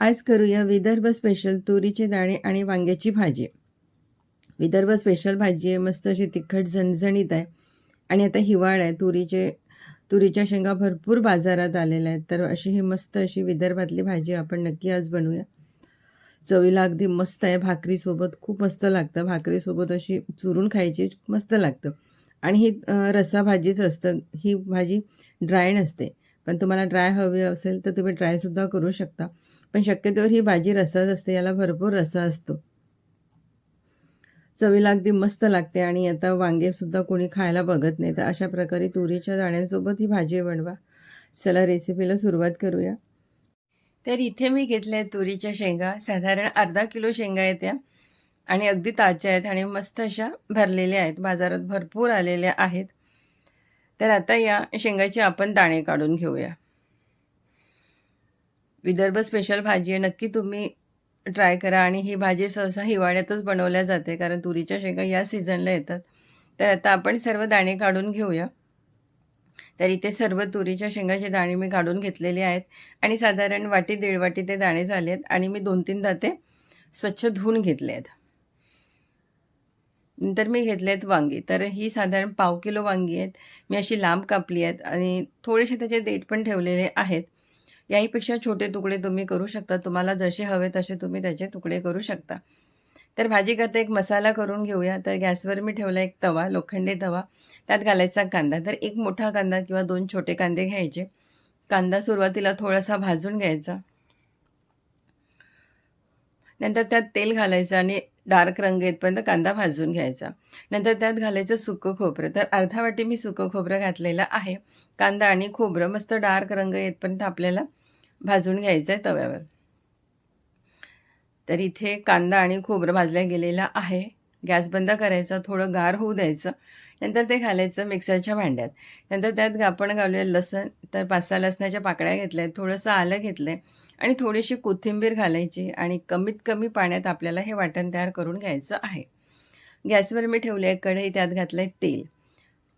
आज करूया विदर्भ स्पेशल तुरीचे दाणे आणि वांग्याची भाजी. विदर्भ स्पेशल भाजी आहे मस्त अशी तिखट झणझणीत आहे. आणि आता हिवाळा आहे तुरीचे तुरीच्या शेंगा भरपूर बाजारात आलेल्या आहेत. तर अशी ही मस्त अशी विदर्भातली भाजी आपण नक्की आज बनवूया. चवीला अगदी मस्त आहे भाकरीसोबत खूप मस्त लागतं. भाकरीसोबत अशी चुरून खायची मस्त लागतं. आणि ही रसा भाजीच असतं. ही भाजी ड्राय नसते. पण तुम्हाला ड्राय हवी असेल तर तुम्ही ड्रायसुद्धा करू शकता. पण शक्यतोवर ही भाजी रसाच असते याला भरपूर रसा असतो. चवीला अगदी मस्त लागते आणि आता वांगेसुद्धा कोणी खायला बघत नाही. तर अशा प्रकारे तुरीच्या दाण्यांसोबत ही भाजी बनवा. चला रेसिपीला सुरुवात करूया. तर इथे मी घेतल्या आहेत तुरीच्या शेंगा. साधारण अर्धा किलो शेंगा आहेत त्या. आणि अगदी ताज्या आहेत आणि मस्त अशा भरलेल्या आहेत. बाजारात भरपूर आलेल्या आहेत. तर आता या शेंगाचे आपण दाणे काढून घेऊया. विदर्भ स्पेशल भाजी आहे. नक्की तुम्ही ट्राय करा. आणि ही भाजी सहसा हिवाळ्यातच बनवल्या जाते कारण तुरीच्या शेंगा या सीझनला येतात. तर आता आपण सर्व दाणे काढून घेऊया. तर इथे सर्व तुरीच्या शेंगाचे दाणे मी काढून घेतलेले आहेत. आणि साधारण वाटी दीड वाटी ते दाणे झाले आहेत. आणि मी दोन तीनदा ते स्वच्छ धुवून घेतले आहेत. नंतर मी घेतले आहेत वांगी. तर ही साधारण पाव किलो वांगी आहेत. मी अशी लांब कापली आहेत. आणि थोडेसे त्याचे देठ पण ठेवलेले आहेत. याहीपेक्षा छोटे तुकडे तुम्ही करू शकता. तुम्हाला जसे हवे तसे तुम्ही त्याचे तुकडे करू शकता. तर भाजी करता एक मसाला करून घेऊया. तर गॅसवर मी ठेवला एक तवा लोखंडी तवा. त्यात घालायचा कांदा. तर एक मोठा कांदा किंवा दोन छोटे कांदे घ्यायचे. कांदा सुरुवातीला थोडासा भाजून घ्यायचा. नंतर त्यात तेल घालायचं आणि डार्क रंग येतपर्यंत कांदा भाजून घ्यायचा. नंतर त्यात घालायचं सुकं खोबरं. तर अर्धा वाटी मी सुकं खोबरं घातलेलं आहे. कांदा आणि खोबरं मस्त डार्क रंग येतपर्यंत आपल्याला भाजून घ्यायचं आहे तव्यावर. तर इथे कांदा आणि खोबरं भाजल्या गेलेला आहे. गॅस बंद करायचा थोडं गार होऊ द्यायचं. नंतर ते घालायचं मिक्सरच्या भांड्यात. नंतर त्यात आपण घालूया लसण. तर पाच सहा लसणाच्या पाकळ्या घेतल्या आहेत थोडंसं आलं घेतलं आहे आणि थोडीशी कोथिंबीर घालायची आणि कमीत कमी पाण्यात आपल्याला हे वाटण तयार करून घ्यायचं आहे. गॅसवर मी ठेवले आहे कढई त्यात घातलं आहे तेल.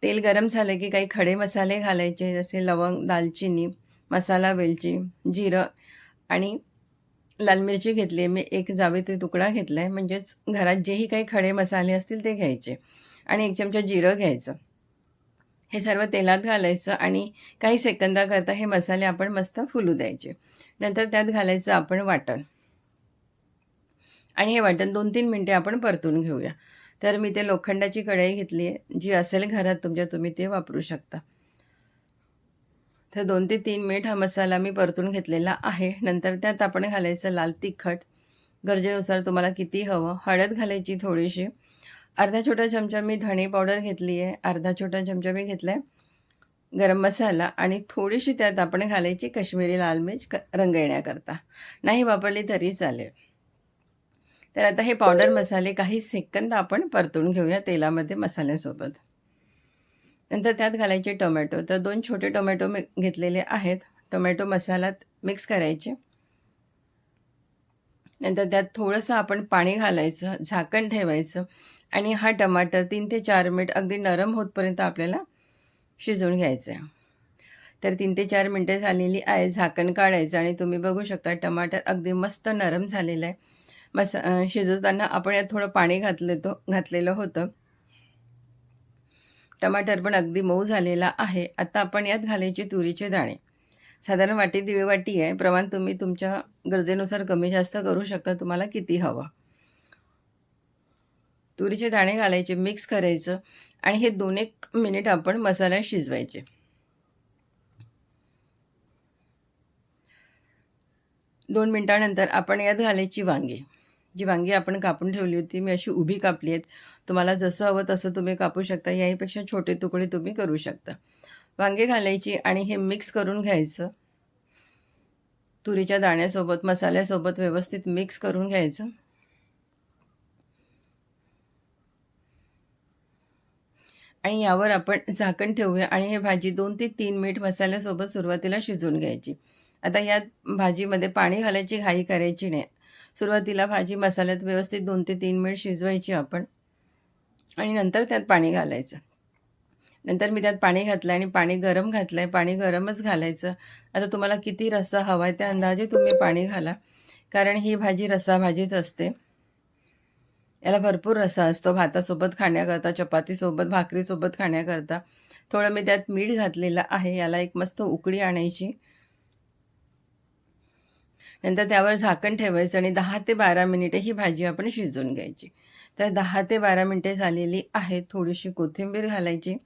तेल गरम झालं की काही खडे मसाले घालायचे जसे लवंग दालचिनी मसाला वेलची जिरं आणि लाल मिरची घेतली. आहे मी एक जावेत्री तुकडा घेतला आहे म्हणजेच घरात जेही काही खडे मसाले असतील ते घ्यायचे आणि एक चमचा जिरं घ्यायचं. हे सर्व तेलात घालायचं आणि काही सेकंदाकरता हे मसाले आपण मस्त फुलू द्यायचे. नंतर त्यात घालायचं आपण वाटण. आणि हे वाटण दोन तीन मिनटे आपण परतून घेऊया. तर मी ते लोखंडाची कढई घेतली आहे जी असेल घरात तुमच्या तुम्ही ते वापरू शकता. तर दोन ते तीन मिनिट हा मसाला मी परतून घेतलेला आहे. नंतर त्यात आपण घालायचं लाल तिखट. गरजेनुसार तुम्हाला किती हवं हळद घालायची थोडीशी. अर्धा छोटा चमचा मी धणे पावडर घेतली आहे. अर्धा छोटा चमचा मी घेतला आहे गरम मसाला आणि थोडीशी त्यात आपण घालायची कश्मीरी लाल मिर्च क रंग येण्याकरता नाही वापरली तरी चालेल. तर आता हे पावडर मसाले काही सेकंद आपण परतून घेऊया तेलामध्ये मसाल्यासोबत. नंतर त्यात घालायचे टोमॅटो तर दोन छोटे टोमॅटो मी घेतलेले आहेत. टोमॅटो मसाल्यात मिक्स करायचे. नंतर त्यात थोडंसं आपण पाणी घालायचं झाकण ठेवायचं आणि हा टमाटर तीन ते चार मिनिट अगदी नरम होतपर्यंत आपल्याला शिजवून घ्यायचं आहे. तर तीन ते चार मिनटं झालेली आहे. झाकण काढायचं आणि तुम्ही बघू शकता टमाटर अगदी मस्त नरम झालेलं आहे. मसा शिजवताना आपण यात थोडं पाणी घातलं तो घातलेलं होतं. टमाटर पण अगदी मऊ झालेला आहे. आता आपण यात घालायचे तुरीचे दाणे. साधारण वाटी दीड वाटी आहे. प्रमाण तुम्ही तुमच्या गरजेनुसार कमी जास्त करू शकता. तुम्हाला किती हवं. तुरीचे दाणे घालायचे मिक्स करायचं आणि हे दोन एक मिनिट आपण मसाला शिजवायचे. दोन मिनटानंतर आपण यात घालायची वांगी. जी वांगी आपण कापून ठेवली होती मी अशी उभी कापली आहेत. तुम्हाला जसं हवं तसं तुम्ही कापू शकता. याहीपेक्षा छोटे तुकडे तुम्ही करू शकता. वांगे घालायची आणि हे मिक्स करून घ्यायचं. तुरीच्या दाण्यासोबत मसाल्यासोबत व्यवस्थित मिक्स करून घ्यायचं. आणि यावर आपण झाकण ठेवूया आणि हे भाजी दोन ते तीन मिनिट मसाल्यासोबत सुरुवातीला शिजवून घ्यायची. आता यात भाजीमध्ये पाणी घालायची घाई करायची नाही. सुरुवातीला भाजी मसाल्यात व्यवस्थित दोन ते तीन मिनिट शिजवायची आपण. आणि नंतर त्यात पाणी घालायचं. नंतर मी त्यात पाणी घातलं आणि पाणी गरम घातलं आहे पाणी गरमच घालायचं. आता तुम्हाला किती रस्सा हवा आहे त्या अंदाजे तुम्ही पाणी घाला. कारण ही भाजी रस्सा भाजीच असते. याला भरपूर रसा असतो. भातासोबत खाण्याकरता चपातीसोबत भाकरीसोबत खाण्याकरता. थोडं मी त्यात मीठ घातलेलं आहे. याला एक मस्त उकळी आणायची. नंतर त्यावर झाकण ठेवायचं आणि दहा ते बारा मिनिटे ही भाजी आपण शिजवून घ्यायची. तर दहा ते बारा मिनिटे झालेली आहेत. थोडीशी कोथिंबीर घालायची.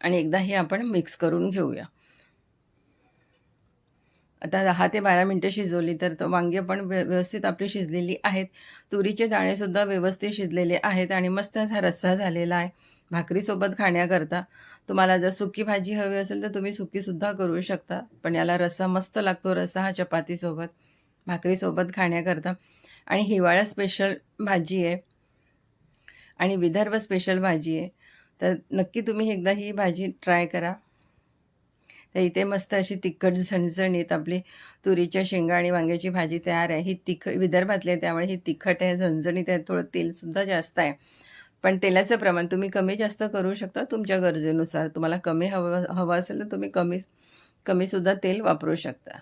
आणि एकदा हे आपण मिक्स करून घेऊया. आता दहा ते बारा मिनटं शिजवली तर तो वांगे पण व्य व्यवस्थित आपली शिजलेली आहेत. तुरीचे दाणेसुद्धा व्यवस्थित शिजलेले आहेत आणि मस्त असा रस्सा झालेला आहे. भाकरीसोबत खाण्याकरता तुम्हाला जर सुकी भाजी हवी असेल तर तुम्ही सुकीसुद्धा करू शकता. पण याला रस्सा मस्त लागतो रस्सा हा चपातीसोबत भाकरीसोबत खाण्याकरता. आणि हिवाळा स्पेशल भाजी आहे. आणि विदर्भ स्पेशल भाजी आहे. तर नक्की तुम्ही एकदा ही भाजी ट्राय करा. तर इथे मस्त अशी तिखट झणझणीत आपली तुरीच्या शेंगा आणि वांग्याची भाजी तयार आहे. ही तिखट विदर्भातली आहे त्यामुळे ही तिखट आहे झणझणीत आहे थोडं तेलसुद्धा जास्त आहे. पण तेलाचं प्रमाण तुम्ही कमी जास्त करू शकता तुमच्या गरजेनुसार. तुम्हाला कमी हवं हवं असेल तर तुम्ही कमी कमीसुद्धा तेल वापरू शकता.